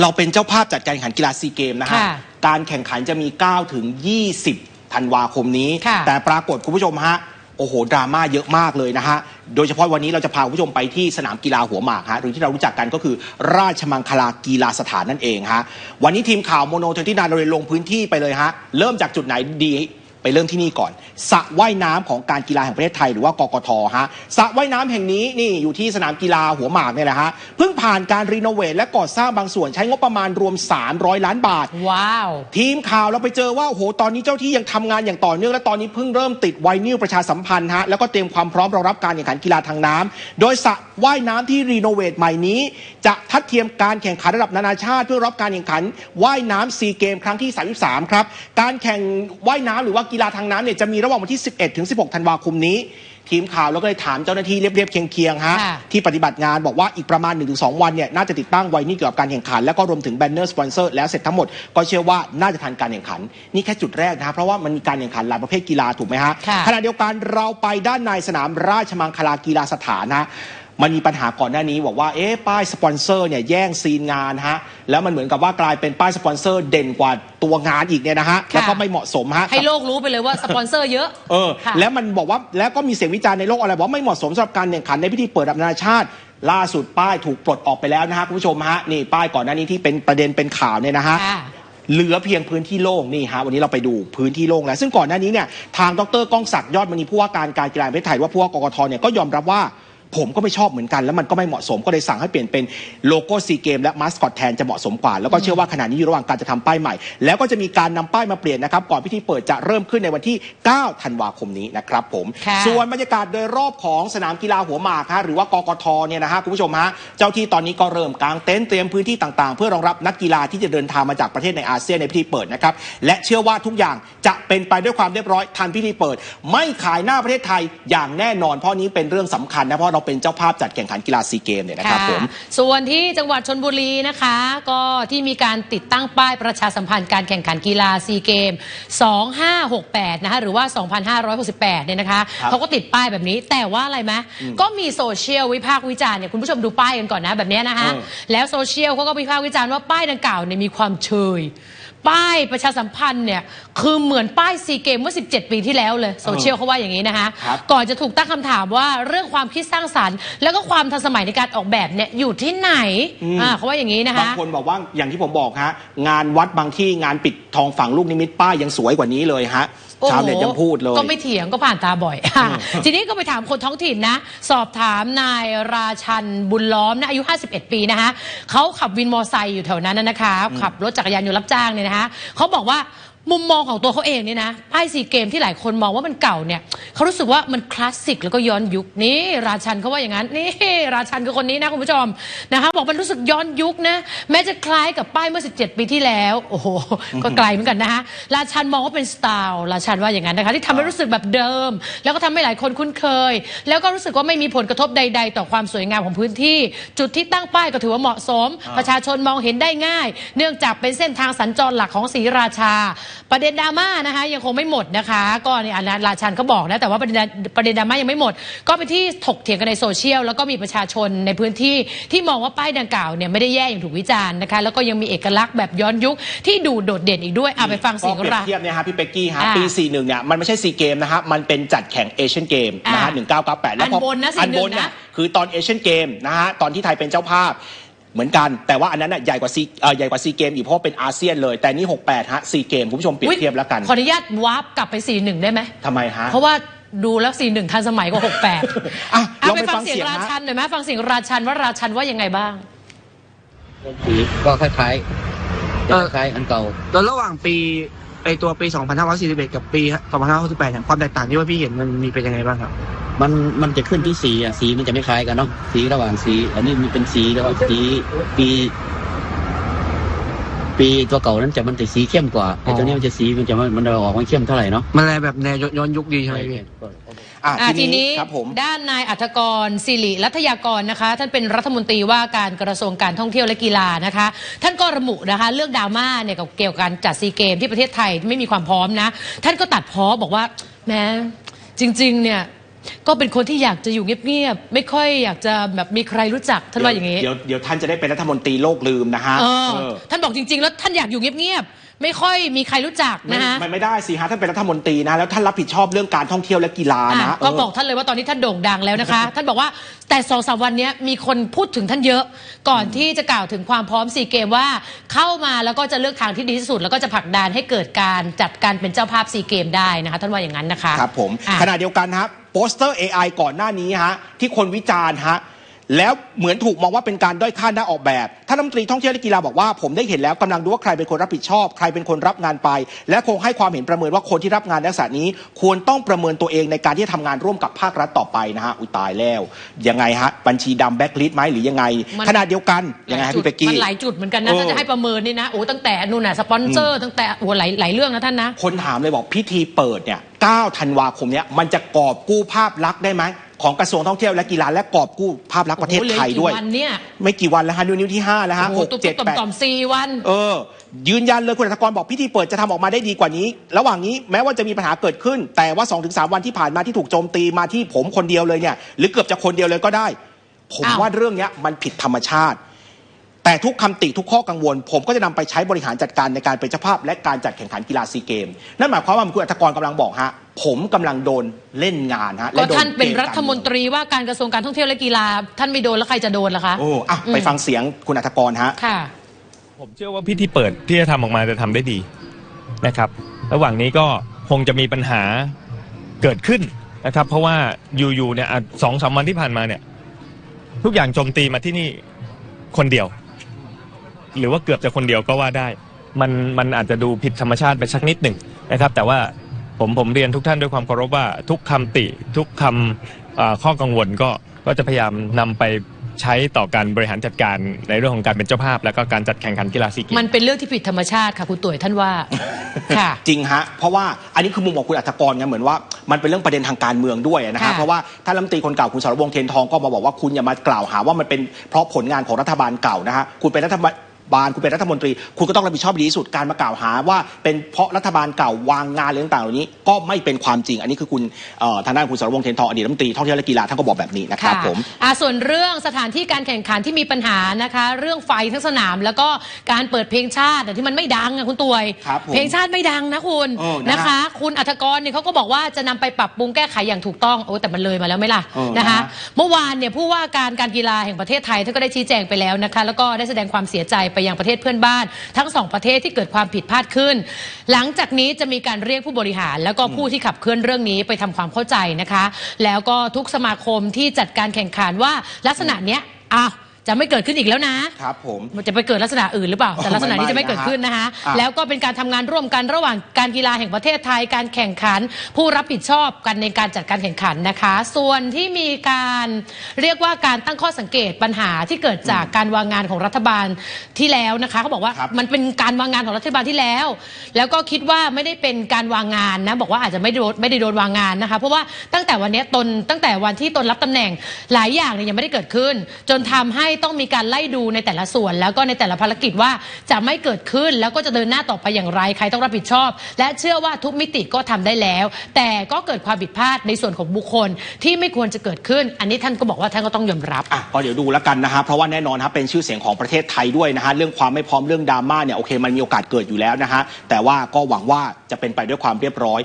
เราเป็นเจ้าภาพจัดการแข่งขันกีฬาซีเกมนะฮะ ค่ะการแข่งขันจะมี 9 ถึง 20 ธันวาคมนี้ ค่ะ แต่ปรากฏคุณผู้ชมฮะ โอ้โห ดราม่าเยอะมากเลยนะฮะ โดยเฉพาะวันนี้เราจะพาคุณผู้ชมไปที่สนามกีฬาหัวหมากฮะ หรือที่เรารู้จักกันก็คือราชมังคลากีฬาสถานนั่นเองฮะ วันนี้ทีมข่าวโมโนเทนที่นานเราเลยลงพื้นที่ไปเลยฮะ เริ่มจากจุดไหนดี ไปเริ่มที่นี่ก่อนสระว่ายน้ำของการกีฬาแห่งประเทศไทยหรือว่ากกทฮะสระว่ายน้ำแห่งนี้นี่อยู่ที่สนามกีฬาหัวหมากเนี่ยแหละฮะเพิ่งผ่านการรีโนเวทและก่อสร้างบางส่วนใช้งบประมาณรวม 300 ล้านบาท ว้าว ทีมข่าวเราไปเจอว่าโอ้โหตอนนี้เจ้าที่ยังทำงานอย่างต่อเนื่องและตอนนี้เพิ่งเริ่มติดไวนิลประชาสัมพันธ์ฮะแล้วก็เตรียมความพร้อมรองรับการแข่งขันกีฬาทางน้ำโดยสระว่ายน้ำที่รีโนเวทใหม่นี้ จะทัดเทียมการแข่งขันระดับนานาชาติเพื่อรับการแข่งขันว่ายน้ำซีเกมครั้งที่ 33 ครับ การแข่งว่ายน้ำหรือว่ากีฬาทางน้ำเนี่ยจะมีระหว่างวันที่ 11 ถึง 16 ธันวาคมนี้ ทีมข่าวเราก็เลยถามเจ้าหน้าที่เรียบๆเคียงๆฮะค่ะที่ปฏิบัติงานบอกว่าอีกประมาณ 1-2 วันเนี่ยน่าจะติดตั้งไวนิลเกี่ยวกับการแข่งขัน แล้วก็รวมถึงแบนเนอร์สปอนเซอร์แล้วเสร็จทั้งหมดก็เชื่อว่าน่าจะทันการแข่งขัน นี่แค่จุดแรกนะฮะเพราะว่ามันมีการแข่งขันหลายประเภทกีฬาถูกไหมฮะค่ะ ขณะเดียวกันเราไปด้านในสนามราชมังคลากีฬาสถานนะ มันมีปัญหาก่อนหน้านี้บอกว่าเอ๊ะป้ายสปอนเซอร์เนี่ยแย่งซีนงานฮะแล้วมันเหมือนกับว่ากลายเป็นป้ายสปอนเซอร์เด่นกว่าตัวงานอีกเนี่ยนะฮะแล้วก็ไม่เหมาะสมฮะให้โลกรู้ไปเลยว่าสปอนเซอร์เยอะเออค่ะแล้วมันบอกว่าแล้วก็มีเสียงวิจารณ์ในโลกอะไรบอกว่าไม่เหมาะสมสำหรับการแข่งขันในพิธีเปิดระดับนานาชาติล่าสุดป้ายถูกปลดออกไปแล้วนะฮะคุณผู้ชมฮะนี่ป้ายก่อนหน้านี้ที่เป็นประเด็นเป็นข่าวเนี่ยนะฮะค่ะเหลือเพียงพื้นที่โล่งนี่ฮะวันนี้เราไปดูพื้นที่โล่งแล้ว ซึ่งก่อนหน้านี้เนี่ยทางดรก้องศักดิ์ยอดมณีผู้ว่าการการกีฬาแห่งประเทศไทยว่าผู้ว่ากกทเนี่ยก็ยอมรับว่า ผมก็ไม่ชอบเหมือนกันแล้วมันก็ไม่เหมาะสมก็เลยสั่งให้เปลี่ยนเป็นโลโก้ซีเกมและมาสคอตแทนจะเหมาะสมกว่า แล้วก็เชื่อว่าขณะนี้อยู่ระหว่างการจะทำป้ายใหม่ แล้วก็จะมีการนำป้ายมาเปลี่ยนนะครับก่อนพิธีเปิดจะเริ่มขึ้นในวันที่ 9 ธันวาคมนี้นะครับผมค่ะส่วนบรรยากาศโดยรอบของสนามกีฬาหัวหมากฮะหรือว่ากกทเนี่ยนะฮะคุณผู้ชมฮะเจ้าที่ตอนนี้ก็เริ่มกางเต็นท์เตรียมพื้นที่ต่างๆ เพื่อรองรับนักกีฬาที่จะเดินทางมาจากประเทศในอาเซียนในพิธีเปิดนะครับและเชื่อว่าทุกอย่างจะเป็นไปด้วยความเรียบร้อยทันพิธีเปิด ไม่ขายหน้าประเทศไทยอย่างแน่นอนเพราะนี้เป็นเรื่องสำคัญนะเพราะเราเป็นเจ้าภาพจัดแข่งขันกีฬาซีเกมเนี่ยนะครับผมส่วนที่จังหวัดชนบุรีนะคะ ก็ที่มีการติดตั้งป้ายประชาสัมพันธ์การแข่งขันกีฬาซีเกม 2568 นะคะหรือว่า 2568 เนี่ยนะคะครับเขาก็ติดป้ายแบบนี้ แต่ว่าอะไรไหมก็มีโซเชียลวิพากษ์วิจารณ์เนี่ยคุณผู้ชมดูป้ายกันก่อนนะแบบเนี้ยนะคะอืมแล้วโซเชียลเขาก็วิพากษ์วิจารณ์ว่าป้ายดังกล่าวเนี่ยมีความเชย ป้ายประชาสัมพันธ์เนี่ยคือเหมือนป้ายซีเกมเมื่อ 17 ปีที่แล้วเลยโซเชียลเขาว่าอย่างนี้นะคะ ครับก่อนจะถูกตั้งคำถามว่าเรื่องความคิดสร้างสรรค์ แล้วก็ความทันสมัยในการออกแบบเนี่ยอยู่ที่ไหนอืม อ่าเขาว่าอย่างนี้นะบางคะ คนบอกว่าอย่างที่ผมบอกฮะ งานวัดบางที่งานปิดทองฝั่งลูกนิมิตป้ายยังสวยกว่านี้เลยฮะโอ้โห ชาวเน็ตยังพูดเลย ก็ไม่เถียงก็ผ่านตาบ่อยค่ะทีนี้ก็ไปถามคนท้องถิ่นนะ สอบถามนายราชันบุญล้อมนะอายุ 51 ปีนะคะเขาขับวินมอไซค์อยู่แถวนั้นนะนะคะขับรถจักรยานยนต์รับจ้างเนี่ยนะคะเขาบอกว่า มุมมองของตัวเขาเองเนี่ยนะป้ายซีเกมที่หลายคนมองว่ามันเก่าเนี่ยเขารู้สึกว่ามันคลาสสิกแล้วก็ย้อนยุคนี่ราชันเขาว่าอย่างนั้นนี่ราชันคือคนนี้นะคุณผู้ชมนะคะบอกมันรู้สึกย้อนยุคนะแม้จะคล้ายกับป้ายเมื่อ 17 ปีที่แล้ว โอ้โหก็ไกลเหมือนกันนะคะราชันมองว่าเป็นสไตล์ราชันว่าอย่างนั้นนะคะที่ทำให้รู้สึกแบบเดิม แล้วก็ทำให้หลายคนคุ้นเคย แล้วก็รู้สึกว่าไม่มีผลกระทบใด ๆ ต่อความสวยงามของพื้นที่ จุดที่ตั้งป้ายก็ถือว่าเหมาะสม ประชาชนมองเห็นได้ง่าย เนื่องจากเป็นเส้นทางสัญจรหลักของศรีราชาประเด็นดราม่านะคะยังคงไม่หมดนะคะ ก็เนี่ยอันนั้นราชันก็บอกนะแต่ว่าประเด็นประเด็นดราม่ายังไม่หมด ก็เป็นที่ถกเถียงกันในโซเชียลแล้วก็มีประชาชนในพื้นที่ที่มองว่าป้ายดังกล่าวเนี่ยไม่ได้แย่อย่างถูกวิจารณ์นะคะแล้วก็ยังมีเอกลักษณ์แบบย้อนยุคที่ดูโดดเด่นอีกด้วยเอาไปฟังเสียงก็เปรียราบเทียบเนี่ยฮะพี่เป็กกี้ฮะอ่าปี 41เนี่ยมันไม่ใช่ซีเกมนะฮะมันเป็นจัดแข่งเอเชียนเกมนะฮะอ่า1998แล้วพอันบนนะ41อันบนเนี่ยนะคือตอนเอเชียนเกมนะฮะตอนที่ไทยเป็นเจ้าภาพ เหมือนกัน แต่ว่าอันนั้นน่ะใหญ่กว่าซีเอ่อใหญ่กว่าซีเกมอีกเพราะว่าเป็นอาเซียนเลย แต่นี่68ฮะซีเกมคุณผู้ชมเปรียบเทียบแล้วกันขออนุญาตวาร์ปกลับไปสี่หนึ่งได้ไหมทำไมฮะเพราะว่าดูแล้วสี่หนึ่งทันสมัยกว่าหกแปดอะเอาลองไปไปฟัฟังงเสียเสีงยงราฮะชันหน่อยไหมฟังเสียงราชันว่าราชันว่ายังไงบ้างสีก็คล้ายๆจะคล้ายๆอันเก่าแล้วระหว่างปี ไอตัวปี 2541 กับปี 2568เนี่ยความแตกต่างที่ว่าพี่เห็นมันมีเป็นยังไงบ้างครับ มันมันจะขึ้นที่สีอะสีมันจะไม่คล้ายกันเนาะสีระหว่างสี อันนี้มีเป็นสีแล้วาสีปี ปีตัวเก่านั้นจะมันจะสีเข้มกว่าไอ้ตัวนี้มันจะสีมันจะมันมันจะออกมันเข้มเท่าไหร่เนาะมันอะไรแบบแนวย้อนยุคดีใช่ไหมพี่อะอ่าทีทีนี้นี้ครับผมด้านนายอัธกรศิริรัตยากรนะคะ ท่านเป็นรัฐมนตรีว่าการกระทรวงการท่องเที่ยวและกีฬานะคะ ท่านก็ระบุนะคะ เรื่องดราม่าเนี่ยกับเกี่ยวกับการจัดซีเกมที่ประเทศไทยไม่มีความพร้อมนะ ท่านก็ตัดพ้อบอกว่าแหม้จริง ๆ เนี่ย ก็เป็นคนที่อยากจะอยู่เงียบๆไม่ค่อยอยากจะแบบมีใครรู้จักท่านว่าอย่างนี้ เดี๋ยวเดี๋ยวท่านจะได้เป็นรัฐมนตรีโลกลืมนะฮะเออเออ ท่านบอกจริง ๆ แล้วท่านอยากอยู่เงียบๆไม่ค่อยมีใครรู้จักไม่นะฮะไม่ไม่ได้สิฮะท่านเป็นรัฐมนตรีนะ แล้วท่านรับผิดชอบเรื่องการท่องเที่ยวและกีฬาอะนะก็เบอกท่านเลยว่าตอนนี้ท่านโด่งดังแล้วนะคะ ท่านบอกว่าแต่สองสามวันเนี้ยมีคนพูดถึงท่านเยอะ ก่อนที่จะกล่าวถึงความพร้อมซีเกมว่าเข้ามาแล้วก็จะเลือกทางที่ดีที่สุด แล้วก็จะผลักดันให้เกิดการจัดการเป็นเจ้าภาพซีเกมได้นะคะ ท่านว่าอย่างนั้นนะคะครับผมอะ ขณะเดียวกันฮะ โปสเตอร์ AI ก่อนหน้านี้ฮะที่คนวิจารณ์ฮะ แล้วเหมือนถูกมองว่าเป็นการด้อยค่านักออกแบบท่านรัฐมนตรีท่องเที่ยวและกีฬาบอกว่าผมได้เห็นแล้วกำลังดูว่าใครเป็นคนรับผิดชอบ ใครเป็นคนรับงานไป และคงให้ความเห็นประเมินว่าคนที่รับงานลักษณะนี้ ควรต้องประเมินตัวเองในการที่จะทำงานร่วมกับภาครัฐต่อไปนะฮะอุยตายแล้วยังไงฮะบัญชีดำแบ็คลิสต์ไหมหรือยังไงมันขณะเดียวกันยังไงฮะพี่เป๊กกี้มันหลายจุดเหมือนกันนะเออถ้าจะให้ประเมินนี่นะโอ้ตั้งแต่นู่นน่ะสปอนเซอร์ตั้งแต่โอ้หลายหลายเรื่องนะท่านนะคนถามเลยบอกพิธีเปิดเนี่ย9ธันวาคมเนี่ยมันจะกอบกู้ภาพลักษณ์ได้ไหม ของกระทรวงท่องเที่ยวและกีฬาและกอบกู้ภาพลักษณ์ประเทศไทยด้วยโอ้โหเหลืออีกกี่วันเนี่ยไม่กี่วันแล้วฮะนิ้วนิ้วที่5แล้วฮะโอ้โหหกตุ๊บเจ็ดต่อมแปดต่อมสี่วันเออ ยืนยันเลยคุณอัฐกรบอกพิธีเปิดจะทำออกมาได้ดีกว่านี้ ระหว่างนี้แม้ว่าจะมีปัญหาเกิดขึ้น แต่ว่า 2-3 วันที่ผ่านมาที่ถูกโจมตีมาที่ผมคนเดียวเลยเนี่ยหรือเกือบจะคนเดียวเลยก็ได้ ผมอ้าวว่าเรื่องเนี้ยมันผิดธรรมชาติ แต่ทุกคำติทุกข้อกังวล ผมก็จะนำไปใช้บริหารจัดการในการเป็นเจ้าภาพ และการจัดแข่งขันกีฬาซีเกม นั่นหมายความว่าคุณอัฐกรกำลังบอกฮะผมกำลังโดนเล่นงานฮะก็และโดท่านเป็นกมรัฐมนตรีว่าการกระทรวงการท่องเที่ยวและกีฬา ท่านไม่โดนแล้วใครจะโดนล่ะคะโอ้อะไปฟังเสียงคุณอัฐกรฮะค่ะ ผมเชื่อว่าพิธีเปิดที่จะทำออกมาจะทำได้ดีนะครับ ระหว่างนี้ก็คงจะมีปัญหาเกิดขึ้นนะครับ เพราะว่าอยู่ๆเนี่ยอะสองสามวันที่ผ่านมาเนี่ย ทุกอย่างโจมตีมาที่นี่คนเดียว หรือว่าเกือบจะคนเดียวก็ว่าได้ มันมันอาจจะดูผิดธรรมชาติไปสักนิดหนึ่งนะครับ แต่ว่าผมผมเรียนทุกท่านด้วยความเคารพว่าทุกคำติ ทุกคำอ่าข้อกังวลก็ก็จะพยายามนำไปใช้ต่อการบริหารจัดการในเรื่องของการเป็นเจ้าภาพ แล้วก็การจัดแข่งขันกีฬาซีเกมมันเป็นเรื่องที่ผิดธรรมชาติค่ะคุณตุ๋ยท่านว่า ค่ะ จริงฮะ เพราะว่าอันนี้คือมุมของคุณอัฐกรไงเหมือนว่ามันเป็นเรื่องประเด็นทางการเมืองด้วยนะฮะค่ะ เพราะว่าท่านรัฐมนตรีคนเก่าคุณสรวงศ์เทียนทองก็มาบอกว่าคุณอย่ามากล่าวหาว่ามันเป็นเพราะผลงานของรัฐบาลเก่านะฮะคุณเป็นรัฐบาล คุณเป็นรัฐมนตรี คุณก็ต้องรับผิดชอบดีที่สุดการมากล่าวหาว่า เป็นเพราะรัฐบาลเก่าวางงานเรื่องต่างๆเหล่านี้ ก็ไม่เป็นความจริง อันนี้คือคุณเอ่อทางด้านคุณสรวงศ์เทียนทองอดีตรัฐมนตรีท่องเที่ยวและกีฬาท่านก็บอกแบบนี้นะครับผม อ่าส่วนเรื่องสถานที่การแข่งขันที่มีปัญหานะคะ เรื่องไฟทั้งสนาม แล้วก็การเปิดเพลงชาติอะที่มันไม่ดังอะคุณตวย ครับผมเพลงชาติไม่ดังนะคุณเออนะฮะนะคะ คุณอัธกรเนี่ยเขาก็บอกว่าจะนำไปปรับปรุงแก้ไขอย่างถูกต้องโอ้แต่มันเลยมาแล้วไหมล่ะเออนะคะนะฮะเมื่อวานเนี่ยผู้ว่าการการกีฬาแห่งประเทศไทยท่านก็ได้ชี้แจงไปแล้วนะคะ แล้วก็ได้แสดงความเสียใจไปยังประเทศเพื่อนบ้าน ทั้งสองประเทศที่เกิดความผิดพลาดขึ้น หลังจากนี้จะมีการเรียกผู้บริหาร แล้วก็ผู้ที่ขับเคลื่อนเรื่องนี้ไปทำความเข้าใจนะคะ แล้วก็ทุกสมาคมที่จัดการแข่งขันว่าลักษณะเนี้ยอ้าว จะไม่เกิดขึ้นอีกแล้วนะครับผม มันจะไปเกิดลักษณะอื่นหรือเปล่า แต่ลักษณะนี้จะไม่เกิดขึ้นนะคะ อะ แล้วก็เป็นการทำงานร่วมกันระหว่างการกีฬาแห่งประเทศไทย การแข่งขัน ผู้รับผิดชอบกันในการจัดการแข่งขันนะคะ ส่วนที่มีการเรียกว่าการตั้งข้อสังเกตปัญหาที่เกิดจากการวางงานของรัฐบาลที่แล้วนะคะเขาบอกว่าครับ มันเป็นการวางงานของรัฐบาลที่แล้ว แล้วก็คิดว่าไม่ได้เป็นการวางงานนะบอกว่าอาจจะไม่โดนไม่ได้โดนวางงานนะคะเพราะว่าตั้งแต่วันเนี้ยตนตั้งแต่วันที่ตนรับตำแหน่งหลายอย่างเนี่ยยังไม่ได้เกิดขึ้น จนทำให้ต้องมีการไล่ดูในแต่ละส่วน แล้วก็ในแต่ละภารกิจว่าจะไม่เกิดขึ้นแล้วก็จะเดินหน้าต่อไปอย่างไรใครต้องรับผิดชอบ และเชื่อว่าทุกมิติก็ทำได้แล้ว แต่ก็เกิดความผิดพลาดในส่วนของบุคคลที่ไม่ควรจะเกิดขึ้น อันนี้ท่านก็บอกว่าท่านก็ต้องยอมรับอะก็เดี๋ยวดูแล้วกันนะฮะเพราะว่าแน่นอนครับเป็นชื่อเสียงของประเทศไทยด้วยนะฮะเรื่องความไม่พร้อมเรื่องดราม่าเนี่ยโอเคมันมีโอกาสเกิดอยู่แล้วนะฮะแต่ว่าก็หวังว่าจะเป็นไปด้วยความเรียบร้อย